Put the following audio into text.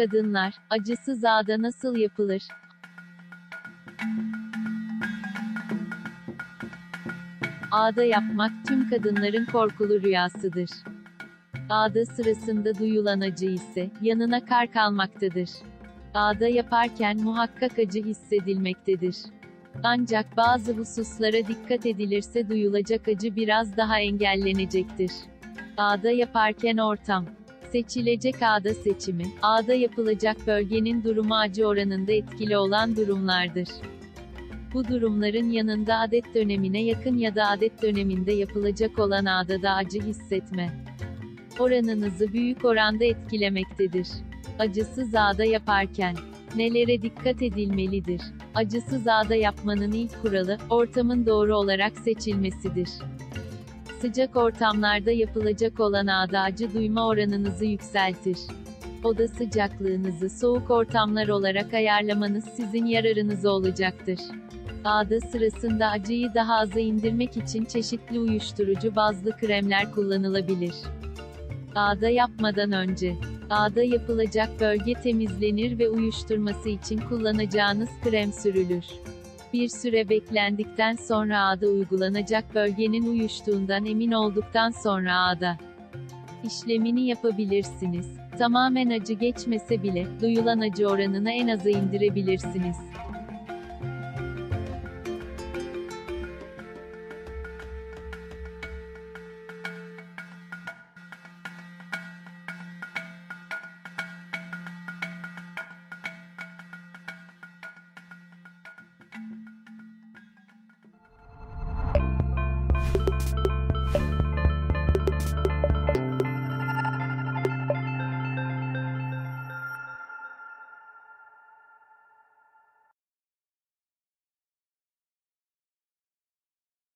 Kadınlar, acısız ağda nasıl yapılır? Ağda yapmak tüm kadınların korkulu rüyasıdır. Ağda sırasında duyulan acı ise, yanına kar kalmaktadır. Ağda yaparken muhakkak acı hissedilmektedir. Ancak bazı hususlara dikkat edilirse duyulacak acı biraz daha engellenecektir. Ağda yaparken ortam. Seçilecek ağda seçimi, ağda yapılacak bölgenin durumu acı oranında etkili olan durumlardır. Bu durumların yanında adet dönemine yakın ya da adet döneminde yapılacak olan ağdada acı hissetme oranınızı büyük oranda etkilemektedir. Acısız ağda yaparken nelere dikkat edilmelidir? Acısız ağda yapmanın ilk kuralı, ortamın doğru olarak seçilmesidir. Sıcak ortamlarda yapılacak olan ağda acı duyma oranınızı yükseltir. Oda sıcaklığınızı soğuk ortamlar olarak ayarlamanız sizin yararınıza olacaktır. Ağda sırasında acıyı daha aza indirmek için çeşitli uyuşturucu bazlı kremler kullanılabilir. Ağda yapmadan önce, ağda yapılacak bölge temizlenir ve uyuşturması için kullanacağınız krem sürülür. Bir süre beklendikten sonra ağda uygulanacak bölgenin uyuştuğundan emin olduktan sonra ağda işlemini yapabilirsiniz. Tamamen acı geçmese bile, duyulan acı oranını en aza indirebilirsiniz.